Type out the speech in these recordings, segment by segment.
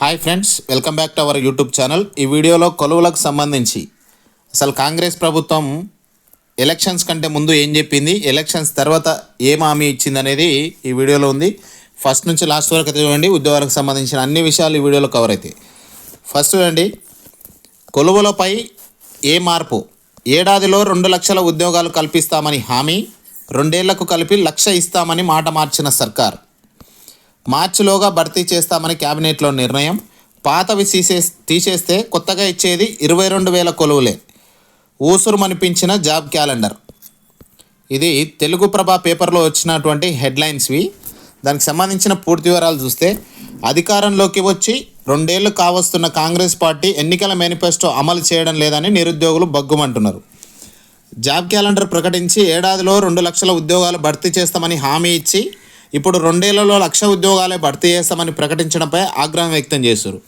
Hi friends welcome back to our YouTube channel ఈ వీడియోలో కొలువులకు సంబంధించి అసలు కాంగ్రెస్ ప్రభుత్వం ఎలక్షన్స్ కంటే ముందు ఏం చెప్పింది ఎలక్షన్స్ తర్వాత ఏం హామీ ఇచ్చింది అనేది ఈ వీడియోలో ఉంది. ఫస్ట్ నుంచి లాస్ట్ వరకు అయితే చూడండి ఉద్యోగాలకు సంబంధించిన అన్ని విషయాలు ఈ వీడియోలో కవర్ అవుతాయి ఫస్ట్ చూడండి కొలువులపై ఏ మార్పు? ఏడాదిలో రెండు లక్షల ఉద్యోగాలు కల్పిస్తామని హామీ రెండేళ్ళకు కలిపి లక్ష ఇస్తామని మాట మార్చిన సర్కార్. మార్చిలోగా భర్తీ చేస్తామని కేబినెట్లో నిర్ణయం. పాతవి తీసే తీసేస్తే కొత్తగా ఇచ్చేది ఇరవై రెండు వేల కొలువులే. ఊసురుమనిపించిన జాబ్ క్యాలెండర్. ఇది తెలుగు ప్రభ పేపర్లో వచ్చినటువంటి హెడ్లైన్స్వి. దానికి సంబంధించిన పూర్తి వివరాలు చూస్తే అధికారంలోకి వచ్చి రెండేళ్ళు కావస్తున్న కాంగ్రెస్ పార్టీ ఎన్నికల మేనిఫెస్టో అమలు చేయడం లేదని నిరుద్యోగులు బగ్గుమంటున్నారు. జాబ్ క్యాలెండర్ ప్రకటించి ఏడాదిలో రెండు లక్షల ఉద్యోగాలు భర్తీ చేస్తామని హామీ ఇచ్చి ఇప్పుడు రెండేళ్ళలో లక్ష ఉద్యోగాలే భర్తీ చేస్తామని ప్రకటించడంపై ఆగ్రహం వ్యక్తం చేశారు.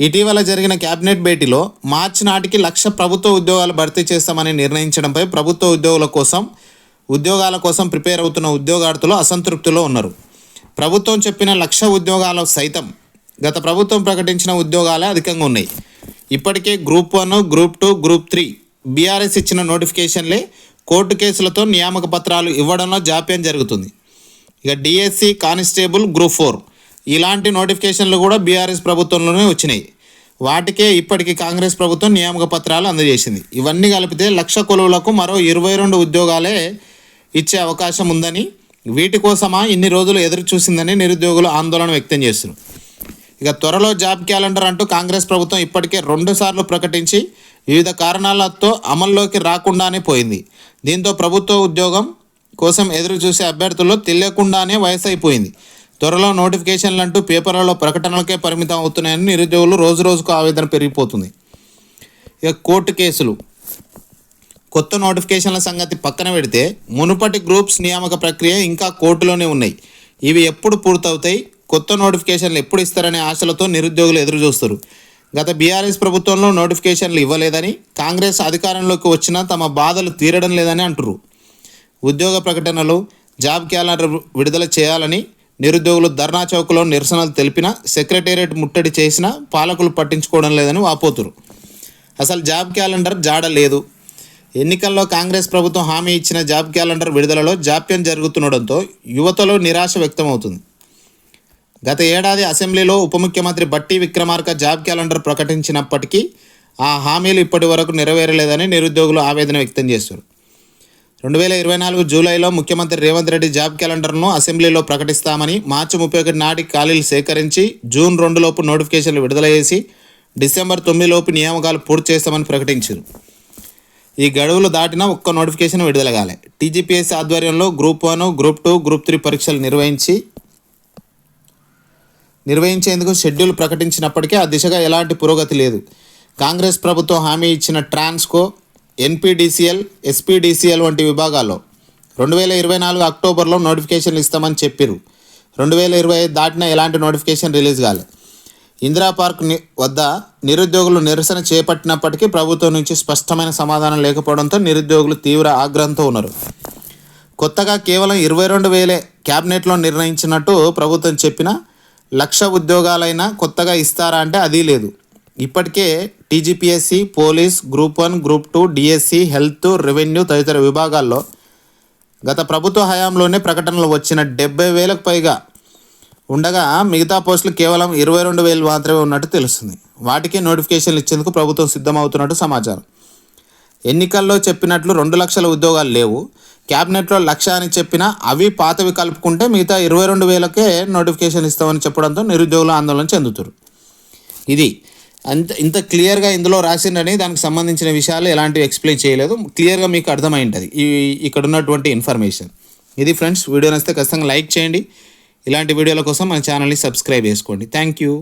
ఇటీవల జరిగిన కేబినెట్ భేటీలో మార్చి నాటికి లక్ష ప్రభుత్వ ఉద్యోగాలు భర్తీ చేస్తామని నిర్ణయించడంపై ప్రభుత్వ ఉద్యోగుల కోసం ఉద్యోగాల కోసం ప్రిపేర్ అవుతున్న ఉద్యోగార్థులు అసంతృప్తిలో ఉన్నారు. ప్రభుత్వం చెప్పిన లక్ష ఉద్యోగాలు సైతం గత ప్రభుత్వం ప్రకటించిన ఉద్యోగాలే అధికంగా ఉన్నాయి. ఇప్పటికే group one group two group three BRS ఇచ్చిన నోటిఫికేషన్లే కోర్టు కేసులతో నియామక పత్రాలు ఇవ్వడంలో జాప్యం జరుగుతుంది. ఇక డిఎస్సి కానిస్టేబుల్ గ్రూప్ ఫోర్. ఇలాంటి నోటిఫికేషన్లు కూడా బీఆర్ఎస్ ప్రభుత్వంలోనే వచ్చినాయి. వాటికే ఇప్పటికి కాంగ్రెస్ ప్రభుత్వం నియామక పత్రాలు అందజేసింది. ఇవన్నీ కలిపితే లక్ష కొలువులకు మరో ఇరవై రెండు ఉద్యోగాలే ఇచ్చే అవకాశం ఉందని వీటి కోసమా ఇన్ని రోజులు ఎదురు చూసిందని నిరుద్యోగులు ఆందోళన వ్యక్తం చేస్తున్నారు. ఇక త్వరలో జాబ్ క్యాలెండర్ అంటూ కాంగ్రెస్ ప్రభుత్వం ఇప్పటికే రెండుసార్లు ప్రకటించి వివిధ కారణాలతో అమల్లోకి రాకుండానే పోయింది. దీంతో ప్రభుత్వ ఉద్యోగం కోసం ఎదురు చూసే అభ్యర్థుల్లో తెలియకుండానే వయసు అయిపోయింది త్వరలో నోటిఫికేషన్లు అంటూ పేపర్లలో ప్రకటనలకే పరిమితం అవుతున్నాయని నిరుద్యోగులు రోజు రోజుకు ఆవేదన పెరిగిపోతుంది. ఇక కోర్టు కేసులు. కొత్త నోటిఫికేషన్ల సంగతి పక్కన పెడితే మునుపటి గ్రూప్స్ నియామక ప్రక్రియ ఇంకా కోర్టులోనే ఉన్నాయి. ఇవి ఎప్పుడు పూర్తవుతాయి? కొత్త నోటిఫికేషన్లు ఎప్పుడు ఇస్తారనే ఆశలతో నిరుద్యోగులు ఎదురు చూస్తారు గత బీఆర్ఎస్ ప్రభుత్వంలో నోటిఫికేషన్లు ఇవ్వలేదని కాంగ్రెస్ అధికారంలోకి వచ్చినా తమ బాధలు తీరడం లేదని అంటున్నారు ఉద్యోగ ప్రకటనలు జాబ్ క్యాలెండర్ విడుదల చేయాలని నిరుద్యోగులు ధర్నా చౌక్లో నిరసనలు తెలిపినా సెక్రటేరియట్ ముట్టడి చేసినా పాలకులు పట్టించుకోవడం లేదని వాపోతురు. అసలు జాబ్ క్యాలెండర్ జాడ లేదు. ఎన్నికల్లో కాంగ్రెస్ ప్రభుత్వం హామీ ఇచ్చిన జాబ్ క్యాలెండర్ విడుదలలో జాప్యం జరుగుతుండడంతో యువతలో నిరాశ వ్యక్తమవుతుంది. గత ఏడాది అసెంబ్లీలో ఉప ముఖ్యమంత్రి బట్టి విక్రమార్క జాబ్ క్యాలెండర్ ప్రకటించినప్పటికీ ఆ హామీలు ఇప్పటి వరకు నెరవేరలేదని నిరుద్యోగులు ఆవేదన వ్యక్తం చేశారు రెండు వేల ఇరవై నాలుగు జూలైలో ముఖ్యమంత్రి రేవంత్ రెడ్డి జాబ్ క్యాలెండర్ను అసెంబ్లీలో ప్రకటిస్తామని మార్చి ముప్పై ఒకటి నాటికి ఖాళీలు సేకరించి జూన్ రెండులోపు నోటిఫికేషన్లు విడుదల చేసి డిసెంబర్ తొమ్మిదిలోపు నియామకాలు పూర్తి చేస్తామని ప్రకటించారు. ఈ గడువులు దాటిన ఒక్క నోటిఫికేషన్ విడుదల కాలే టీజీపీఎస్ ఆధ్వర్యంలో group one group two group three పరీక్షలు నిర్వహించి నిర్వహించేందుకు షెడ్యూల్ ప్రకటించినప్పటికీ ఆ దిశగా ఎలాంటి పురోగతి లేదు. కాంగ్రెస్ ప్రభుత్వం హామీ ఇచ్చిన ట్రాన్స్కో ఎన్పిడిసిఎల్ ఎస్పీడీసీఎల్ వంటి విభాగాల్లో రెండు వేల ఇరవై నాలుగు అక్టోబర్లో నోటిఫికేషన్లు ఇస్తామని చెప్పిరు రెండు వేల ఇరవై ఐదు దాటిన ఎలాంటి నోటిఫికేషన్ రిలీజ్ కాలే. ఇందిరా పార్క్ వద్ద నిరుద్యోగులు నిరసన చేపట్టినప్పటికీ ప్రభుత్వం నుంచి స్పష్టమైన సమాధానం లేకపోవడంతో నిరుద్యోగులు తీవ్ర ఆగ్రహంతో ఉన్నారు. కొత్తగా కేవలం ఇరవై రెండు వేలే క్యాబినెట్లో నిర్ణయించినట్టు ప్రభుత్వం చెప్పిన లక్ష ఉద్యోగాలైనా కొత్తగా ఇస్తారా అంటే అదీ లేదు. ఇప్పటికే TGPSC police group one group two DSC health revenue తదితర విభాగాల్లో గత ప్రభుత్వ హయాంలోనే ప్రకటనలు వచ్చిన డెబ్బై వేలకు పైగా ఉండగా మిగతా పోస్టులు కేవలం ఇరవై రెండు వేలు మాత్రమే ఉన్నట్టు తెలుస్తుంది. వాటికి నోటిఫికేషన్లు ఇచ్చేందుకు ప్రభుత్వం సిద్ధమవుతున్నట్టు సమాచారం. ఎన్నికల్లో చెప్పినట్లు రెండు లక్షల ఉద్యోగాలు లేవు. క్యాబినెట్లో లక్ష అని చెప్పినా అవి పాతవి కలుపుకుంటే మిగతా ఇరవై రెండు వేలకే నోటిఫికేషన్ ఇస్తామని చెప్పడంతో నిరుద్యోగులు ఆందోళన చెందుతారు. ఇది అంత ఇంత క్లియర్గా ఇందులో రాసిండని దానికి సంబంధించిన విషయాలు ఎలాంటివి ఎక్స్ప్లెయిన్ చేయలేదు. క్లియర్గా మీకు అర్థమై ఉంటుంది ఈ ఇక్కడ ఉన్నటువంటి ఇన్ఫర్మేషన్. ఇది ఫ్రెండ్స్ వీడియో నచ్చితే ఖచ్చితంగా లైక్ చేయండి. ఇలాంటి వీడియోల కోసం మన ఛానల్ని సబ్స్క్రైబ్ చేసుకోండి. Thank you.